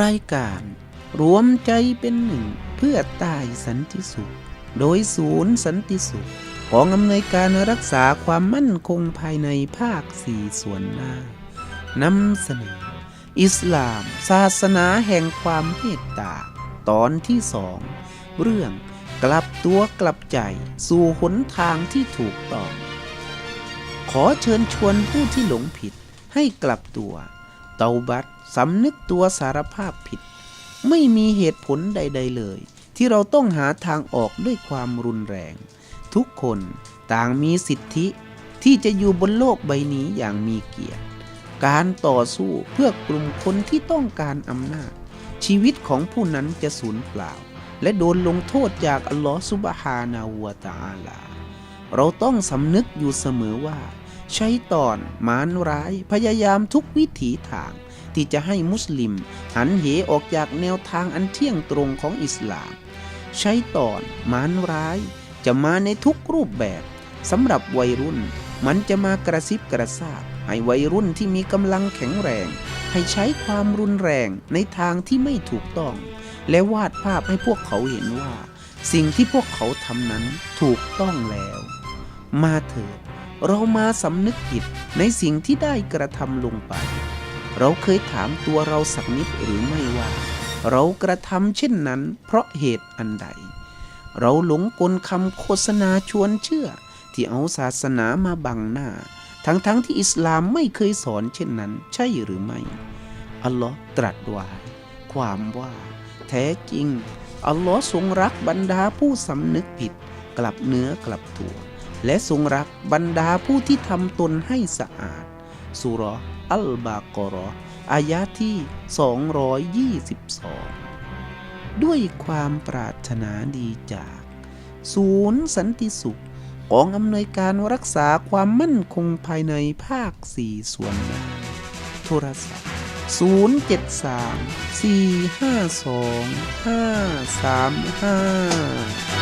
รายการรวมใจเป็นหนึ่ง เพื่อใต้สันติสุข โดยศูนย์สันติสุข ของอำนวยการรักษาความมั่นคงภายในภาคสี่ส่วนหน้านำเสนอ อิสลาม ศาสนาแห่งความเมตตา ตอนที่สอง เรื่องกลับตัวกลับใจสู่หนทางที่ถูกต้อง ขอเชิญชวนผู้ที่หลงผิดให้กลับตัว เตาบัตสำนึกตัวสารภาพผิด ไม่มีเหตุผลใด ๆเลย ที่เราต้องหาทางออกด้วยความรุนแรง ทุกคนต่างมีสิทธิที่จะอยู่บนโลกใบนี้อย่างมีเกียรติ การต่อสู้เพื่อกลุ่มคนที่ต้องการอำนาจ ชีวิตของผู้นั้นจะสูญเปล่า และโดนลงโทษจากอัลลอฮฺซุบฮานาหูวะตะอาลา เราต้องสำนึกอยู่เสมอว่า ใช้ตอนมารร้ายพยายามทุกวิถีทาง ที่จะให้มุสลิม หันเหออกจากแนวทางอันเที่ยงตรงของอิสลามใช้ตอนมารร้าย จะมาในทุกรูปแบบสำหรับวัยรุ่น มันจะมากระซิบกระซาบให้วัยรุ่นที่มีกำลังแข็งแรง ให้ใช้ความรุนแรงในทางที่ไม่ถูกต้อง และวาดภาพให้พวกเขาเห็นว่า สิ่งที่พวกเขาทำนั้นถูกต้องแล้ว มาเถิด เรามาสำนึกผิดในสิ่งที่ได้กระทำลงไป เราเคยถามตัวเราสักนิดหรือไม่ว่า เรากระทำเช่นนั้น เพราะเหตุอันใด เราหลงกลคำโฆษณาชวนเชื่อ ที่เอาศาสนามาบังหน้า ทั้งๆทที่อิสลามไม่เคยสอนเช่นนั้น ใช่หรือไม่ อัลลอฮ์ตรัสไว้ความว่า แท้จริง อัลลอฮ์ทรงรักบรรดาผู้สำนึกผิด กลับเนื้อกลับตัว และทรงรักบรรดาผู้ที่ทำตนให้สะอาดสุรอัลบากรออายะที่ 222 ด้วยความปรารถนาดีจาก ศูนย์สันติสุขกองอำนวยการรักษาความมั่นคงภายในภาค 4 ส่วนหน้าโทรศัพท์ 073 452 535